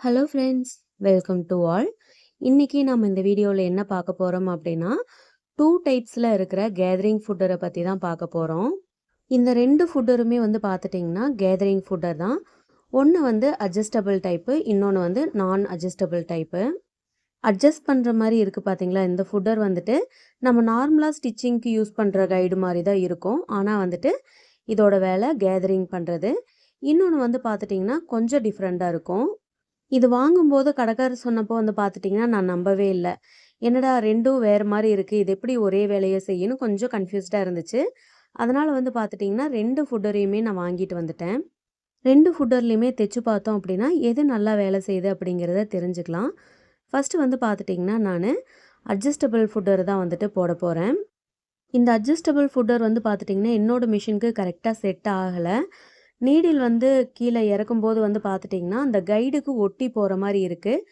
Hello friends welcome to all இன்றைக்கி நம்ம இந்த வீடியோவில் என்ன பார்க்க போகிறோம் அப்படின்னா டூ டைப்ஸில் இருக்கிற கேதரிங் ஃபுட்டரை பற்றி தான் பார்க்க போகிறோம் இந்த ரெண்டு ஃபுட்டருமே வந்து பார்த்துட்டிங்கன்னா கேதரிங் ஃபுட்டர் தான். ஒன்று வந்து அட்ஜஸ்டபிள் டைப்பு இன்னொன்று வந்து நான் அட்ஜஸ்டபிள் டைப்பு அட்ஜஸ்ட் பண்ணுற மாதிரி இருக்குது பார்த்தீங்களா இந்த ஃபுட்டர் வந்துட்டு நம்ம நார்மலாக ஸ்டிச்சிங்க்கு யூஸ் பண்ணுற கைடு மாதிரி தான் இருக்கும். ஆனால் வந்துட்டு இதோட வேலை கேதரிங் பண்ணுறது இன்னொன்று வந்து பார்த்துட்டிங்கன்னா கொஞ்சம் டிஃப்ரெண்ட்டாக இருக்கும். இது வாங்கும்போது கடைக்காரர் சொன்னப்போ வந்து பார்த்துட்டிங்கன்னா நான் நம்பவே இல்லை. என்னடா ரெண்டும் வேறு மாதிரி இருக்குது இது எப்படி ஒரே வேலையை செய்யணும் கொஞ்சம் கன்ஃபியூஸ்டாக இருந்துச்சு. அதனால் வந்து பார்த்துட்டிங்கன்னா ரெண்டு ஃபுட்டரையுமே நான் வாங்கிட்டு வந்துட்டேன். ரெண்டு ஃபுட்டர்லேயுமே தைச்சு பார்த்தோம் அப்படின்னா எது நல்லா வேலை செய்யுது அப்படிங்கிறத தெரிஞ்சுக்கலாம். ஃபஸ்ட்டு வந்து பார்த்துட்டிங்கன்னா நான் அட்ஜஸ்டபிள் ஃபுட்டர் தான் வந்துட்டு போட போகிறேன் இந்த அட்ஜஸ்டபிள் ஃபுட்டர் வந்து பார்த்துட்டிங்கன்னா என்னோடய மிஷினுக்கு கரெக்டாக செட் ஆகலை. நீடில் வந்து கீழே இறக்கும்போது வந்து பார்த்துட்டிங்கன்னா அந்த கைடுக்கு ஒட்டி போகிற மாதிரி இருக்குது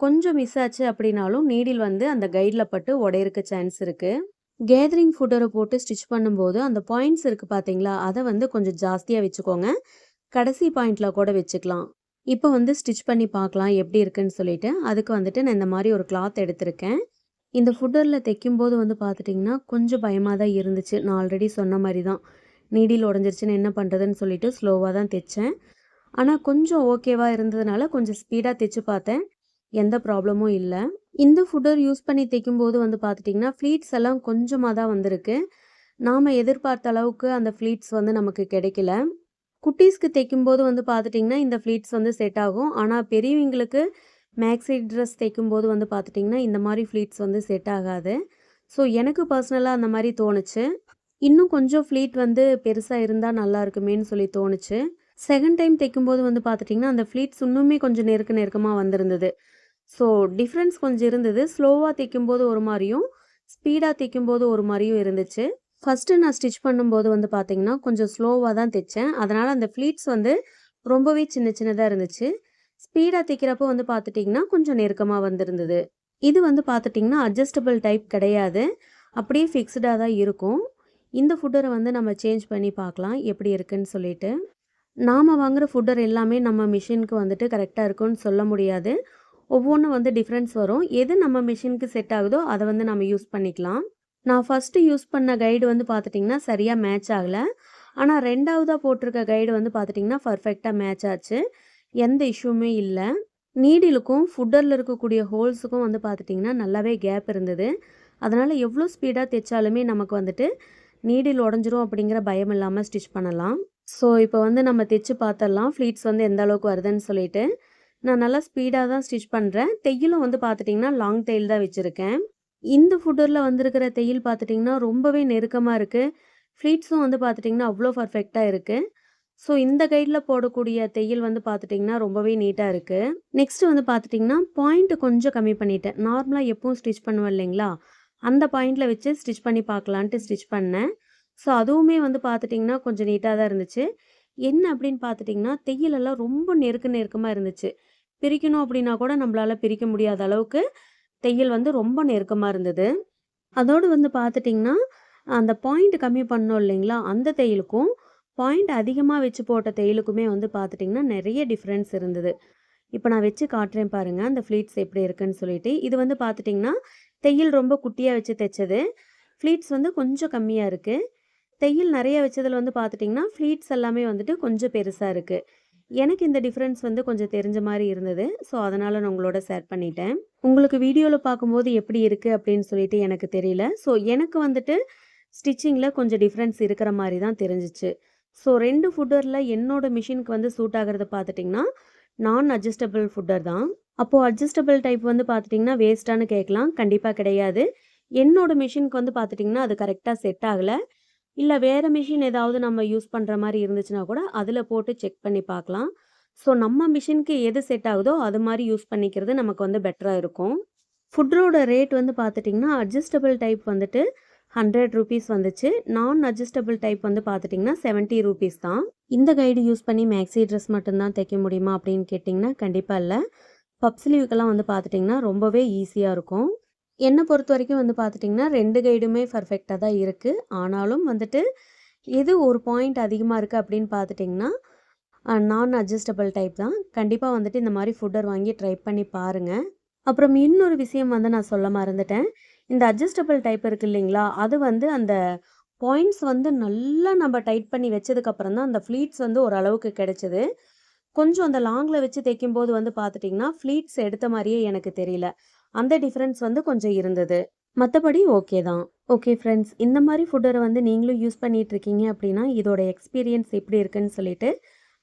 கொஞ்சம் மிஸ் ஆச்சு அப்படின்னாலும் நீடில் வந்து அந்த கைடில் பட்டு உடையிறக்கு சான்ஸ் இருக்குது கேதரிங் ஃபுட்டரை போட்டு ஸ்டிச் பண்ணும்போது அந்த பாயிண்ட்ஸ் இருக்குது பார்த்தீங்களா அதை வந்து கொஞ்சம் ஜாஸ்தியாக வச்சுக்கோங்க. கடைசி பாயிண்டில் கூட வச்சுக்கலாம். இப்போ வந்து ஸ்டிச் பண்ணி பார்க்கலாம் எப்படி இருக்குன்னு சொல்லிட்டு. அதுக்கு வந்துட்டு நான் இந்த மாதிரி ஒரு கிளாத் எடுத்திருக்கேன். இந்த ஃபுட்டரில் தைக்கும்போது வந்து பார்த்துட்டிங்கன்னா கொஞ்சம் பயமாக தான் இருந்துச்சு. நான் ஆல்ரெடி சொன்ன மாதிரி தான் நீடில் உடஞ்சிருச்சுன்னு என்ன பண்ணுறதுன்னு சொல்லிட்டு ஸ்லோவாக தான் தைச்சேன். ஆனால் கொஞ்சம் ஓகேவாக இருந்ததுனால கொஞ்சம் ஸ்பீடாக தைச்சு பார்த்தேன். எந்த ப்ராப்ளமும் இல்லை. இந்த ஃபுட்டர் யூஸ் பண்ணி தைக்கும்போது வந்து பார்த்துட்டிங்கன்னா ஃப்ளீட்ஸ் எல்லாம் கொஞ்சமாக தான் வந்திருக்கு. நாம் எதிர்பார்த்த அளவுக்கு அந்த ஃப்ளீட்ஸ் வந்து நமக்கு கிடைக்கல. குட்டீஸ்க்கு தைக்கும்போது வந்து பார்த்துட்டிங்கன்னா இந்த ஃப்ளீட்ஸ் வந்து செட் ஆகும். ஆனால் பெரியவங்களுக்கு மேக்ஸி ட்ரெஸ் தைக்கும்போது வந்து பார்த்துட்டிங்கன்னா இந்த மாதிரி ஃப்ளீட்ஸ் வந்து செட் ஆகாது. ஸோ எனக்கு பர்சனலாக அந்த மாதிரி தோணுச்சு. இன்னும் கொஞ்சம் ஃப்ளீட் வந்து பெருசாக இருந்தால் நல்லா இருக்குமேன்னு சொல்லி தோணுச்சு. செகண்ட் டைம் தைக்கும்போது வந்து பார்த்துட்டிங்கன்னா அந்த ஃப்ளீட்ஸ் இன்னுமே கொஞ்சம் நெருக்க நெருக்கமாக வந்திருந்தது. ஸோ டிஃப்ரென்ஸ் கொஞ்சம் இருந்தது. ஸ்லோவாக தைக்கும்போது ஒரு மாதிரியும் ஸ்பீடாக தைக்கும்போது ஒரு மாதிரியும் இருந்துச்சு. ஃபஸ்ட்டு நான் ஸ்டிச் பண்ணும்போது வந்து பார்த்தீங்கன்னா கொஞ்சம் ஸ்லோவாக தான் தைச்சேன். அதனால் அந்த ஃப்ளீட்ஸ் வந்து ரொம்பவே சின்ன சின்னதாக இருந்துச்சு. ஸ்பீடாக தைக்கிறப்போ வந்து பார்த்துட்டிங்கன்னா கொஞ்சம் நெருக்கமாக வந்திருந்தது. இது வந்து பார்த்துட்டிங்கன்னா அட்ஜஸ்டபிள் டைப் கிடையாது. அப்படியே ஃபிக்ஸ்டாக தான் இருக்கும். இந்த ஃபுட்டரை வந்து நம்ம சேஞ்ச் பண்ணி பார்க்கலாம் எப்படி இருக்குன்னு சொல்லிட்டு. நாம் வாங்குகிற ஃபுட்டர் எல்லாமே நம்ம மிஷினுக்கு வந்துட்டு கரெக்டாக இருக்கும்னு சொல்ல முடியாது. ஒவ்வொன்றும் வந்து டிஃப்ரென்ஸ் வரும். எது நம்ம மிஷினுக்கு செட் ஆகுதோ அதை வந்து நம்ம யூஸ் பண்ணிக்கலாம். நான் ஃபஸ்ட்டு யூஸ் பண்ண கைடு வந்து பார்த்துட்டிங்கன்னா சரியாக மேட்ச் ஆகலை. ஆனால் ரெண்டாவதாக போட்டிருக்க கைடு வந்து பார்த்துட்டிங்கன்னா பர்ஃபெக்டாக மேட்ச் ஆச்சு. எந்த இஷ்யூமே இல்லை. நீடிலுக்கும் ஃபுட்டரில் இருக்கக்கூடிய ஹோல்ஸுக்கும் வந்து பார்த்துட்டிங்கன்னா நல்லாவே கேப் இருந்தது. அதனால் எவ்வளோ ஸ்பீடாக தைச்சாலுமே நமக்கு வந்துட்டு நீடில் உடஞ்சிரும் அப்படிங்கிற பயம் இல்லாமல் ஸ்டிச் பண்ணலாம். ஸோ இப்போ வந்து நம்ம தைச்சு பார்த்துடலாம். ஃப்ளீட்ஸ் வந்து எந்த அளவுக்கு வருதுன்னு சொல்லிட்டு நான் நல்லா ஸ்பீடாக தான் ஸ்டிச் பண்ணுறேன் தையலும் வந்து பார்த்துட்டிங்கன்னா லாங் தையல் தான் வச்சுருக்கேன். இந்த ஃபுட்டரில் வந்திருக்கிற தையல் பார்த்துட்டிங்கன்னா ரொம்பவே நெருக்கமாக இருக்குது ஃப்ளீட்ஸும் வந்து பார்த்துட்டிங்கன்னா அவ்வளோ பர்ஃபெக்டாக இருக்குது ஸோ இந்த கைடில் போடக்கூடிய தையல் வந்து பார்த்துட்டிங்கன்னா ரொம்பவே நீட்டாக இருக்குது நெக்ஸ்ட்டு வந்து பார்த்துட்டிங்கன்னா பாயிண்ட்டு கொஞ்சம் கம்மி பண்ணிட்டேன். நார்மலாக எப்பவும் ஸ்டிச் பண்ணுவேன் இல்லைங்களா? அந்த பாயிண்டில் வச்சு ஸ்டிச் பண்ணி பார்க்கலான்ட்டு ஸ்டிச் பண்ணேன். ஸோ அதுவுமே வந்து பார்த்துட்டிங்கன்னா கொஞ்சம் நீட்டாக தான் இருந்துச்சு. என்ன அப்படின்னு பார்த்துட்டிங்கன்னா தையலெல்லாம் ரொம்ப நெருக்க நெருக்கமாக இருந்துச்சு. பிரிக்கணும் அப்படின்னா கூட நம்மளால் பிரிக்க முடியாத அளவுக்கு தையல் வந்து ரொம்ப நெருக்கமாக இருந்தது. அதோடு வந்து பார்த்துட்டிங்கன்னா அந்த பாயிண்ட் கம்மி பண்ணோம் இல்லைங்களா அந்த தையலுக்கும் பாயிண்ட் அதிகமாக வச்சு போட்ட தையலுக்குமே வந்து பார்த்துட்டிங்கன்னா நிறைய டிஃப்ரென்ஸ் இருந்தது. இப்போ நான் வச்சு காட்டுறேன் பாருங்கள் அந்த ஃப்ளீட்ஸ் எப்படி இருக்குன்னு சொல்லிட்டு. இது வந்து பார்த்துட்டிங்கன்னா தையல் ரொம்ப குட்டியாக வச்சு தைச்சது ஃப்ளீட்ஸ் வந்து கொஞ்சம் கம்மியாக இருக்குது தையல் நிறைய வச்சதில் வந்து பார்த்துட்டிங்கன்னா ஃப்ளீட்ஸ் எல்லாமே வந்துட்டு கொஞ்சம் பெருசாக இருக்குது எனக்கு இந்த டிஃப்ரென்ஸ் வந்து கொஞ்சம் தெரிஞ்ச மாதிரி இருந்தது. ஸோ அதனால் நான் உங்களோட ஷேர் பண்ணிட்டேன். உங்களுக்கு வீடியோவில் பார்க்கும்போது எப்படி இருக்குது அப்படின்னு சொல்லிட்டு எனக்கு தெரியல. ஸோ எனக்கு வந்துட்டு ஸ்டிச்சிங்கில் கொஞ்சம் டிஃப்ரென்ஸ் இருக்கிற மாதிரி தான் தெரிஞ்சிச்சு. ஸோ ரெண்டு ஃபுட்டரில் என்னோடய மிஷினுக்கு வந்து சூட் ஆகிறத பார்த்துட்டிங்கன்னா நான் அட்ஜஸ்டபிள் ஃபுட்டர் தான். அப்போது அட்ஜஸ்டபிள் டைப் வந்து பார்த்துட்டிங்கன்னா வேஸ்ட்டானு கேட்கலாம். கண்டிப்பாக கிடையாது. என்னோடய மிஷினுக்கு வந்து பார்த்துட்டிங்கன்னா அது கரெக்டாக செட் ஆகலை. இல்லை வேறு மிஷின் ஏதாவது நம்ம யூஸ் பண்ணுற மாதிரி இருந்துச்சுன்னா கூட அதில் போட்டு செக் பண்ணி பார்க்கலாம். ஸோ நம்ம மிஷினுக்கு எது செட் ஆகுதோ அது மாதிரி யூஸ் பண்ணிக்கிறது நமக்கு வந்து பெட்டராக இருக்கும். ஃபுட்ரோட ரேட் வந்து பார்த்துட்டிங்கன்னா அட்ஜஸ்டபிள் டைப் வந்துட்டு ஹண்ட்ரட் ருபீஸ் வந்துச்சு. நான் அட்ஜஸ்டபிள் டைப் வந்து பார்த்துட்டிங்கன்னா செவன்ட்டி ருபீஸ் தான். இந்த கைடு யூஸ் பண்ணி மேக்ஸி ட்ரெஸ் மட்டும்தான் தைக்க முடியுமா அப்படின்னு கேட்டிங்கன்னா கண்டிப்பாக இல்லை. பப் ஸ்லீவுக்கெல்லாம் வந்து பார்த்துட்டிங்கன்னா ரொம்பவே ஈஸியாக இருக்கும். என்னை பொறுத்த வரைக்கும் வந்து பார்த்துட்டிங்கன்னா ரெண்டு கைடுமே பர்ஃபெக்டாக தான் இருக்குது ஆனாலும் வந்துட்டு எது ஒரு பாயிண்ட் அதிகமாக இருக்குது அப்படின்னு பார்த்துட்டிங்கன்னா நான் அட்ஜஸ்டபிள் டைப் தான். கண்டிப்பாக வந்துட்டு இந்த மாதிரி ஃபுட்டர் வாங்கி ட்ரை பண்ணி பாருங்கள் அப்புறம் இன்னொரு விஷயம் வந்து நான் சொல்ல மறந்துட்டேன். இந்த அட்ஜஸ்டபிள் டைப் இருக்குது இல்லைங்களா? அது வந்து அந்த பாயிண்ட்ஸ் வந்து நல்லா நம்ம டைட் பண்ணி வச்சதுக்கப்புறம் தான் அந்த ஃப்ளீட்ஸ் வந்து ஓரளவுக்கு கிடச்சிது. கொஞ்சம் அந்த லாங்கில் வச்சு தைக்கும்போது வந்து பார்த்துட்டிங்கன்னா ஃப்ளீட்ஸ் எடுத்த மாதிரியே எனக்கு தெரியல. அந்த டிஃப்ரென்ஸ் வந்து கொஞ்சம் இருந்தது. மற்றபடி ஓகே தான். ஓகே ஃப்ரெண்ட்ஸ் இந்த மாதிரி ஃபுட்டரை வந்து நீங்களும் யூஸ் பண்ணிகிட்ருக்கீங்க இருக்கீங்க அப்படின்னா இதோட எக்ஸ்பீரியன்ஸ் எப்படி இருக்குன்னு சொல்லிட்டு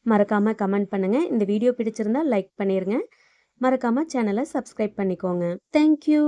மறக்காமல் கமெண்ட் பண்ணுங்கள் இந்த வீடியோ பிடிச்சிருந்தா லைக் பண்ணிடுங்க மறக்காமல் சேனலை சப்ஸ்கிரைப் பண்ணிக்கோங்க. தேங்க்யூ.